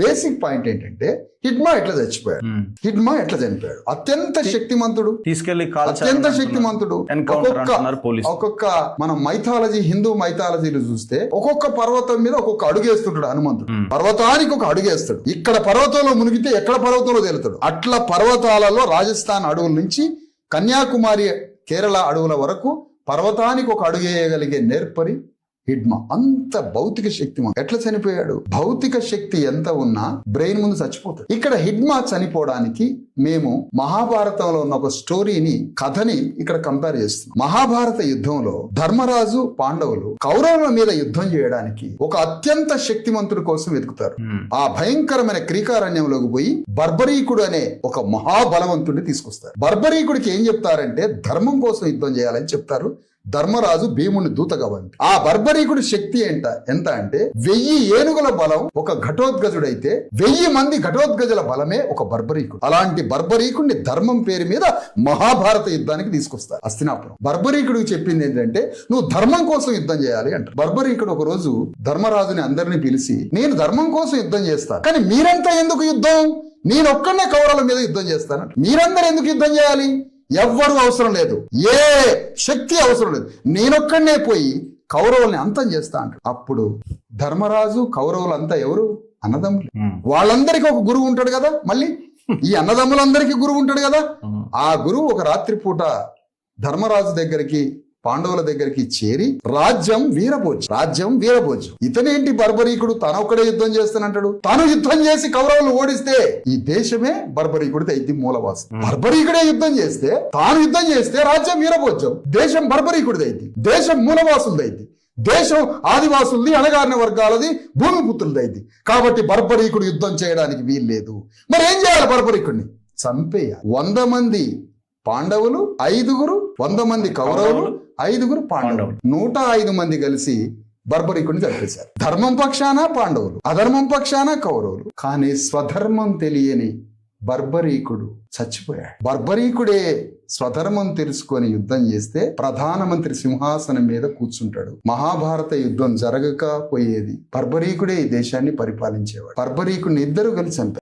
Basic point ఏంటంటే హిడ్మా ఎట్లా చచ్చిపోయాడు? ఉమ్. హిడ్మా ఎట్లా చనిపోయాడు? అత్యంత శక్తిమంతుడు. తీసుకెళ్ళి అత్యంత శక్తిమంతుడు. ఒక్కొక్క ఒక్కొక్క మనం మైథాలజీ హిందూ మైథాలజీలు చూస్తే ఒక్కొక్క పర్వతం మీద ఒక్కొక్క అడుగేస్తుంటాడు హనుమంతుడు. Hmm. పర్వతానికి ఒక అడుగేస్తాడు ఇక్కడ పర్వతంలో మునిగితే ఎక్కడ పర్వతంలో తేలుతాడు? అట్లా పర్వతాలలో రాజస్థాన్ అడవుల నుంచి కన్యాకుమారి కేరళ అడవుల వరకు పర్వతానికి ఒక అడుగేయగలిగే నేర్పరి హిడ్మా. అంత భౌతిక శక్తి ఎట్లా చనిపోయాడు? భౌతిక శక్తి ఎంత ఉన్నా బ్రెయిన్ ముందు చచ్చిపోతాడు ఇక్కడ హిడ్మా చనిపోవడానికి మేము మహాభారతంలో ఉన్న ఒక స్టోరీని కథని ఇక్కడ కంపేర్ చేస్తున్నాం. మహాభారత యుద్ధంలో ధర్మరాజు పాండవులు కౌరవుల మీద యుద్ధం చేయడానికి ఒక అత్యంత శక్తిమంతుడి కోసం వెతుకుతారు. ఆ భయంకరమైన క్రీకారణ్యంలోకి పోయి బర్బరీకుడు అనే ఒక మహాబలవంతుడిని తీసుకొస్తారు. బర్బరీకుడికి ఏం చెప్తారంటే ధర్మం కోసం యుద్ధం చేయాలని చెప్తారు. ధర్మరాజు భీముని దూతగా పంపి ఆ బర్బరీకుడి శక్తి ఏంట ఎంత అంటే వెయ్యి ఏనుగుల బలం ఒక ఘటోద్గజుడైతే వెయ్యి మంది ఘటోద్గజుల బలమే ఒక బర్బరీకుడు. అలాంటి బర్బరీకుడిని ధర్మం పేరు మీద మహాభారత యుద్ధానికి తీసుకొస్తారు అస్తినాపురం. బర్బరీకుడికి చెప్పింది ఏంటంటే నువ్వు ధర్మం కోసం యుద్ధం చేయాలి అంటారు. బర్బరీకుడు ఒక రోజు ధర్మరాజుని అందరినీ పిలిచి నేను ధర్మం కోసం యుద్ధం చేస్తాను కానీ మీరంతా ఎందుకు యుద్ధం? నేను ఒక్కనే కౌరవుల మీద యుద్ధం చేస్తాను మీరందరూ ఎందుకు యుద్ధం చేయాలి? ఎవ్వరూ అవసరం లేదు. ఏ శక్తి అవసరం లేదు. నేనొక్కడనే పోయి కౌరవుల్ని అంతం చేస్తా అంటాడు. అప్పుడు ధర్మరాజు కౌరవులంతా ఎవరు? అన్నదమ్ములు. వాళ్ళందరికీ ఒక గురువు ఉంటాడు కదా మళ్ళీ? ఈ అన్నదమ్ములందరికీ గురువు ఉంటాడు కదా. ఆ గురువు ఒక రాత్రిపూట ధర్మరాజు దగ్గరికి పాండవుల దగ్గరికి చేరి రాజ్యం వీరభోజం రాజ్యం వీరభోజం ఇతనేంటి బర్బరీకుడు? తన ఒక్కడే యుద్ధం చేస్తానంటాడు. తాను యుద్ధం చేసి కౌరవులు ఓడిస్తే ఈ దేశమే బర్బరీకుడిది అయితే మూలవాసం. బర్బరీకుడే యుద్ధం చేస్తే తాను యుద్ధం చేస్తే రాజ్యం వీరభోజం దేశం బర్బరీకుడిది అయితే దేశం మూలవాసులది అయితే దేశం ఆదివాసులది అణగారిన వర్గాలది భూమిపుత్రులది అయింది కాబట్టి బర్బరీకుడు యుద్ధం చేయడానికి వీల్లేదు. మరి ఏం చేయాలి బర్బరీకుడిని? చంపేయాలి. వంద మంది పాండవులు ఐదుగురు వంద మంది కౌరవులు ఐదుగురు పాండవులు. నూట ఐదు మంది కలిసి బర్బరీకుడిని చంపేశారు. ధర్మం పక్షాన పాండవులు అధర్మం పక్షాన కౌరవులు. కానీ స్వధర్మం తెలియని బర్బరీకుడు చచ్చిపోయాడు. బర్బరీకుడే స్వధర్మం తెలుసుకొని యుద్ధం చేస్తే ప్రధానమంత్రి సింహాసనం మీద కూర్చుంటాడు. మహాభారత యుద్ధం జరగకపోయేది బర్బరీకుడే ఈ దేశాన్ని పరిపాలించేవాడు. బర్బరీకుడిని ఇద్దరు కలిసి చంపారు.